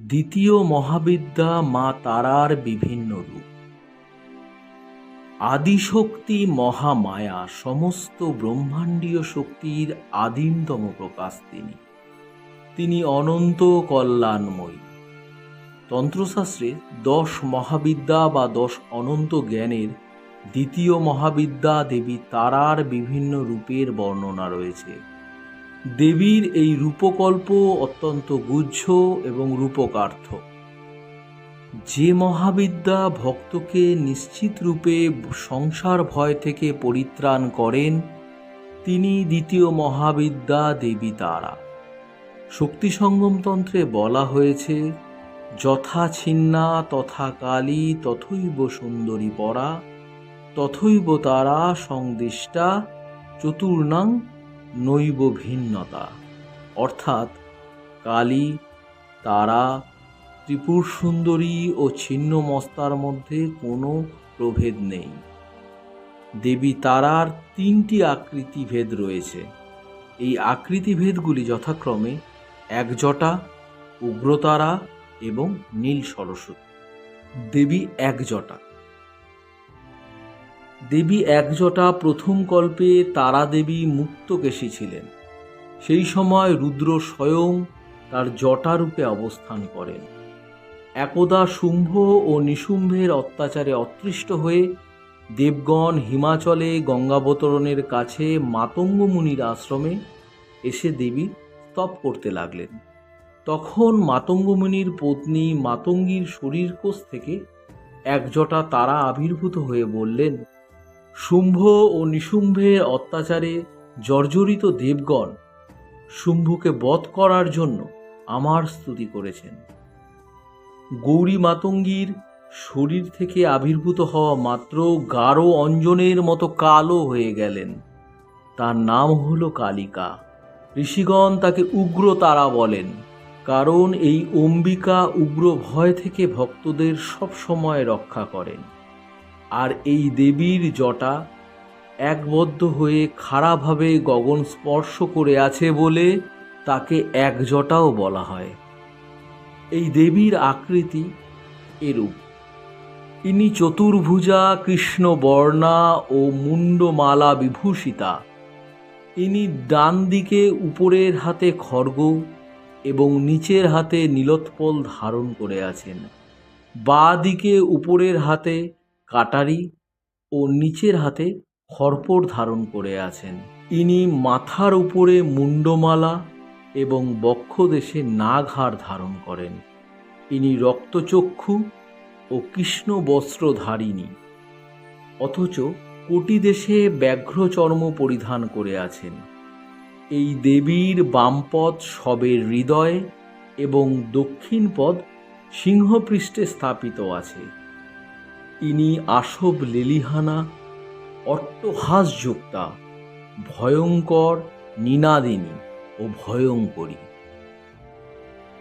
দ্বিতীয় মহাবিদ্যা মা তারার বিভিন্ন রূপ। আদিশক্তি মহামায়া, সমস্ত ব্রহ্মাণ্ডীয় শক্তির আদিমতম প্রকাশ তিনি। তিনি অনন্ত কল্যাণময়ী। তন্ত্রশাস্ত্রে দশ মহাবিদ্যা বা দশ অনন্ত জ্ঞানের দ্বিতীয় মহাবিদ্যা দেবী তারার বিভিন্ন রূপের বর্ণনা রয়েছে। দেবীর এই রূপকল্প অত্যন্ত গুহ্য এবং রূপকার্থ। যে মহাবিদ্যা ভক্তকে নিশ্চিত রূপে সংসার ভয় থেকে পরিত্রাণ করেন, তিনি দ্বিতীয় মহাবিদ্যা দেবী তারা। শক্তি সঙ্গম তন্ত্রে বলা হয়েছে, যথা ছিন্না তথা কালী তথৈব সুন্দরী পরা, তথৈব তারা সংদিষ্টা, চতুর্ণাং নৈব ভিন্নতা। অর্থাৎ কালী, তারা, ত্রিপুর সুন্দরী ও ছিন্ন মস্তার মধ্যে কোনো প্রভেদ নেই। দেবী তারার তিনটি আকৃতিভেদ রয়েছে। এই আকৃতিভেদগুলি যথাক্রমে একজটা, উগ্রতারা এবং নীল সরস্বতী। দেবী একজটা। দেবী একজটা প্রথম কল্পে তারা দেবী মুক্তকেশী ছিলেন। সেই সময় রুদ্র স্বয়ং তার জটারূপে অবস্থান করেন। একদা শুম্ভ ও নিশুম্ভের অত্যাচারে অতৃষ্ট হয়ে দেবগণ হিমাচলে গঙ্গাবতরণের কাছে মাতঙ্গ মুনির আশ্রমে এসে দেবী স্তব করতে লাগলেন। তখন মাতঙ্গ মুনির পত্নী মাতঙ্গীর শরীরকোষ থেকে একজটা তারা আবির্ভূত হয়ে বললেন শুম্ভ ও নিশুম্ভের অত্যাচারে জর্জরিত দেবগণ শুম্ভকে বধ করার জন্য আমার স্তুতি করেছেন। গৌরী মাতঙ্গীর শরীর থেকে আবির্ভূত হওয়া মাত্র গাঢ় অঞ্জনের মতো কালো হয়ে গেলেন। তার নাম হলো কালিকা। ঋষিগণ তাকে উগ্র তারা বলেন, কারণ এই অম্বিকা উগ্র ভয় থেকে ভক্তদের সব সময় রক্ষা করেন। আর এই দেবীর জটা একবদ্ধ হয়ে খাড়াভাবে গগন স্পর্শ করে আছে বলে তাকে এক জটাও বলা হয়। এই দেবীর আকৃতি এরূপ। ইনি চতুর্ভুজা কৃষ্ণ বর্ণা ও মুন্ডমালা বিভূষিতা। ইনি ডান দিকে উপরের হাতে খড়গ এবং নিচের হাতে নীলোৎপল ধারণ করে আছেন। বা দিকে উপরের হাতে কাটারি ও নিচের হাতে খরপর ধারণ করে আছেন। ইনি মাথার উপরে মুন্ডমালা এবং বক্ষদেশে নাগহার ধারণ করেন। ইনি রক্তচক্ষু ও কৃষ্ণ বস্ত্রধারিণী অথচ কোটি দেশে ব্যাঘ্র চর্ম পরিধান করে আছেন। এই দেবীর বামপদ সবের হৃদয়ে এবং দক্ষিণ পদ সিংহপৃষ্ঠে স্থাপিত আছে। ইনি আসব লেলিহানা অট্টহাসযুক্তা, ভয়ঙ্কর নিনাদিনী ও ভয়ঙ্করী।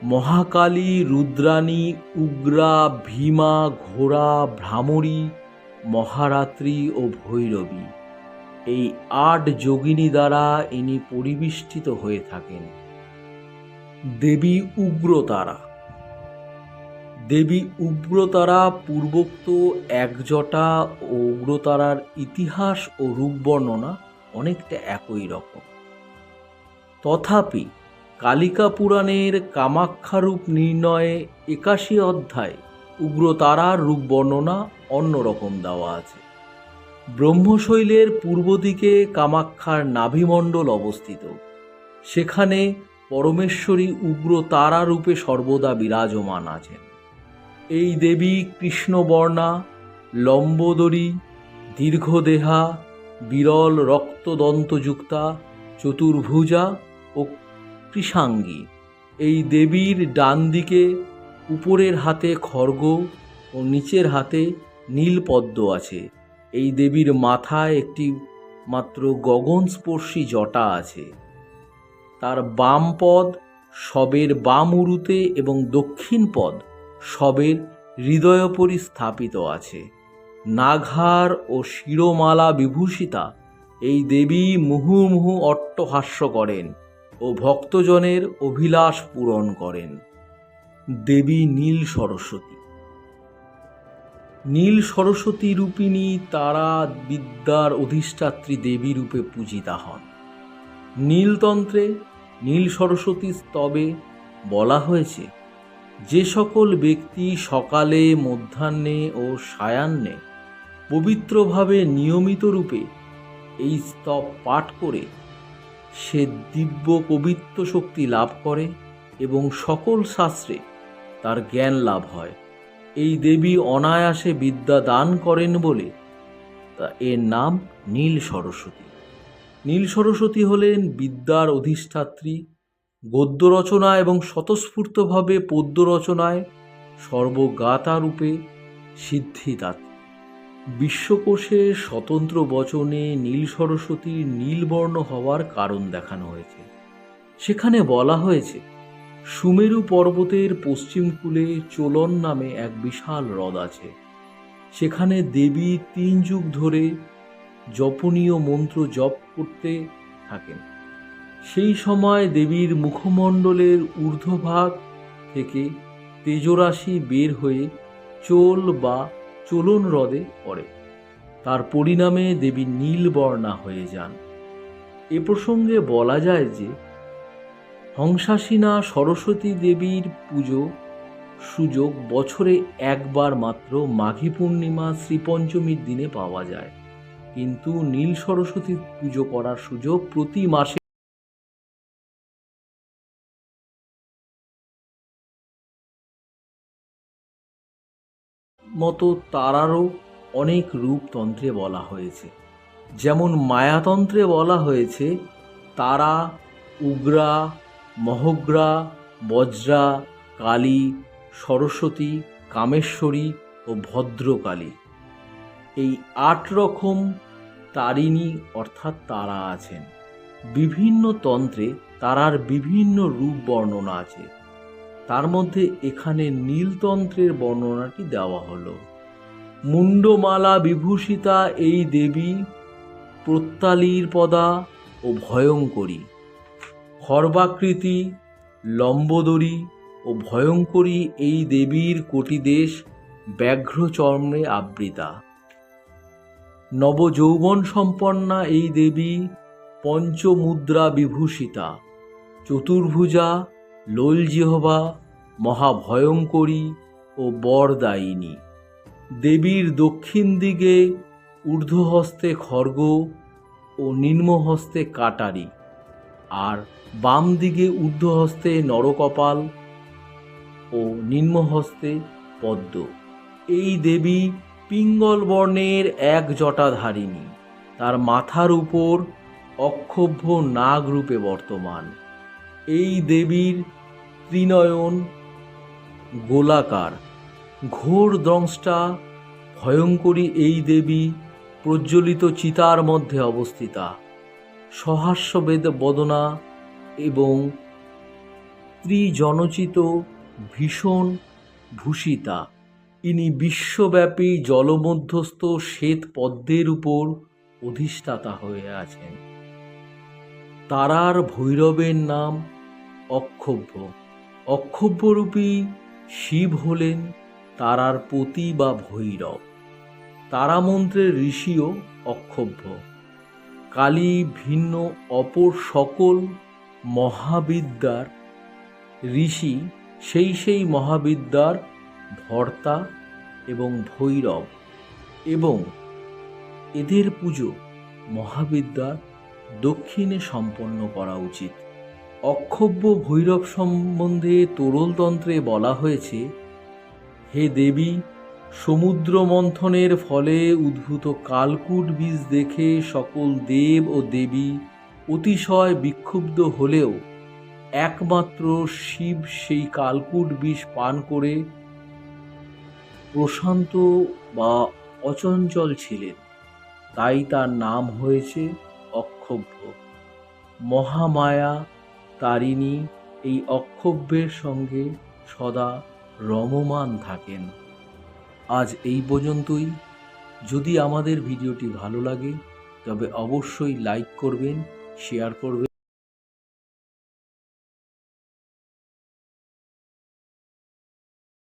মহাকালী, রুদ্রাণী, উগ্রা, ভীমা, ঘোড়া, ভ্রামরী, মহারাত্রি ও ভৈরবী। এই আট যোগিনী দ্বারা ইনি পরিবেষ্টিত হয়ে থাকেন। দেবী উগ্রতারা দেবী উগ্রতারা পূর্বোক্ত একজটা ও উগ্রতারার ইতিহাস ও রূপ বর্ণনা অনেকটা একই রকম। তথাপি কালিকা পুরাণের কামাক্ষারূপ নির্ণয়ে একাশি অধ্যায় উগ্রতারার রূপ বর্ণনা অন্যরকম দেওয়া আছে। ব্রহ্মশৈলের পূর্ব দিকে কামাক্ষার নাভিমণ্ডল অবস্থিত। সেখানে পরমেশ্বরী উগ্র তারা রূপে সর্বদা বিরাজমান আছেন। এই দেবী কৃষ্ণবর্ণা, লম্বোদরী, দীর্ঘদেহা, বিরল রক্তদন্তযুক্তা, চতুর্ভুজা ও কৃষাঙ্গী। এই দেবীর ডান দিকে উপরের হাতে খড়গ ও নিচের হাতে নীলপদ্ম আছে। এই দেবীর মাথায় একটি মাত্র গগনস্পর্শী জটা আছে। তার বাম পদ সবের বাম উরুতে এবং দক্ষিণ পদ সবের হৃদয়োপরি স্থাপিত আছে। নাঘার ও শিরোমালা বিভূষিতা এই দেবী মুহুর্মুহু অট্টহাস্য করেন ও ভক্তজনের অভিলাষ পূরণ করেন। দেবী নীল সরস্বতী। নীল সরস্বতী রূপিণী তারা বিদ্যার অধিষ্ঠাত্রী দেবী রূপে পূজিতা হন। নীলতন্ত্রে নীল সরস্বতী স্তবে বলা হয়েছে যে সকল ব্যক্তি সকালে, মধ্যাহ্নে ও সায়াহ্নে পবিত্রভাবে নিয়মিত রূপে এই স্তব পাঠ করে সে দিব্য পবিত্র শক্তি লাভ করে এবং সকল শাস্ত্রে তার জ্ঞান লাভ হয়। এই দেবী অনায়াসে বিদ্যা দান করেন বলে তা এর নাম নীল সরস্বতী। নীল সরস্বতী হলেন বিদ্যার অধিষ্ঠাত্রী গদ্য রচনা এবং স্বতঃস্ফূর্তভাবে পদ্য রচনায় সর্বগাতা রূপে সিদ্ধিদাত্রী বিশ্বকোষে স্বতন্ত্র বচনে নীল সরস্বতীর নীলবর্ণ হওয়ার কারণ দেখানো হয়েছে। সেখানে বলা হয়েছে, সুমেরু পর্বতের পশ্চিম কূলে চোলন নামে এক বিশাল হ্রদ আছে। সেখানে দেবী তিন যুগ ধরে জপনীয় মন্ত্র জপ করতে থাকেন। সেই সময় দেবীর মুখমণ্ডলের ঊর্ধ্বভাগ থেকে তেজরাশি বের হয়ে চোল বা চলন হ্রদে পড়ে। তার পরিণামে দেবী নীলবর্ণা হয়ে যান। এ প্রসঙ্গে বলা যায় যে, হংসাসীনা সরস্বতী দেবীর পুজো সুযোগ বছরে একবার মাত্র মাঘী পূর্ণিমা শ্রীপঞ্চমীর দিনে পাওয়া যায়। কিন্তু নীল সরস্বতীর পুজো করার সুযোগ প্রতি মাসে মতো তারারও অনেক রূপতন্ত্রে বলা হয়েছে। যেমন মায়াতন্ত্রে বলা হয়েছে, তারা উগ্রা, মহগ্রা, বজ্রা, কালী, সরস্বতী, কামেশ্বরী ও ভদ্রকালী। এই আট রকম তারিণী অর্থাৎ তারা আছেন। বিভিন্ন তন্ত্রে তারার বিভিন্ন রূপ বর্ণনা আছে। তার মধ্যে এখানে নীলতন্ত্রের বর্ণনাটি দেওয়া হলো। মুন্ডমালা বিভূষিতা এই দেবী প্রত্যালীর পদা ও ভয়ঙ্করী। খর্বাকৃতি লম্বদরী ও ভয়ঙ্করী এই দেবীর কোটিদেশ ব্যাঘ্র চর্মে আবৃতা। নবযৌবন সম্পন্না এই দেবী পঞ্চমুদ্রা বিভূষিতা। চতুর্ভুজা লোলজিহবা মহাভয়ঙ্করী ও বরদায়িনী। দেবীর দক্ষিণ দিকে ঊর্ধ্বহস্তে খর্গ ও নিম্নহস্তে কাটারি আর বাম দিকে ঊর্ধ্বহস্তে নরকপাল ও নিম্নহস্তে পদ্ম। এই দেবী পিঙ্গল বর্ণের এক জটাধারিণী। তার মাথার উপর অক্ষোভ্য নাগ রূপে বর্তমান। এই দেবীর ত্রিনয়ন গোলাকার। ঘোর দ্রংষ্টা ভয়ঙ্করী এই দেবী প্রজ্বলিত চিতার মধ্যে অবস্থিতা। সহাস্যবেদ বদনা এবং ত্রিজনচিত ভীষণ ভূষিতা। ইনি বিশ্বব্যাপী জলমধ্যস্থ শ্বেত পদ্মের উপর অধিষ্ঠাতা হয়ে আছেন। তারার ভৈরবের নাম অক্ষোভ্য অক্ষোভ্যরূপী শিব হলেন তারার পতি বা ভৈরব। তারামন্ত্রের ঋষিও অক্ষোভ্য। কালী ভিন্ন অপর সকল মহাবিদ্যার ঋষি সেই সেই মহাবিদ্যার ভর্তা এবং ভৈরব এবং এদের পুজো মহাবিদ্যার দক্ষিণে সম্পন্ন করা উচিত। অক্ষব্য ভৈরব সম্বন্ধে তরলতন্ত্রে বলা হয়েছে, হে দেবী সমুদ্র মন্থনের ফলে উদ্ভূত কালকুট বীজ দেখে সকল দেব ও দেবী অতিশয় বিক্ষুব্ধ হলেও একমাত্র শিব সেই কালকুট বিষ পান করে প্রশান্ত বা অচঞ্চল ছিলেন। তাই তার নাম হয়েছে অক্ষোভ্য মহামায়া তারিণী এই অক্ষোভ্যের সঙ্গে সদা রমমান থাকেন। আজ এই পর্যন্তই। যদি আমাদের ভিডিওটি ভালো লাগে, তবে অবশ্যই লাইক করবেন শেয়ার করবেন।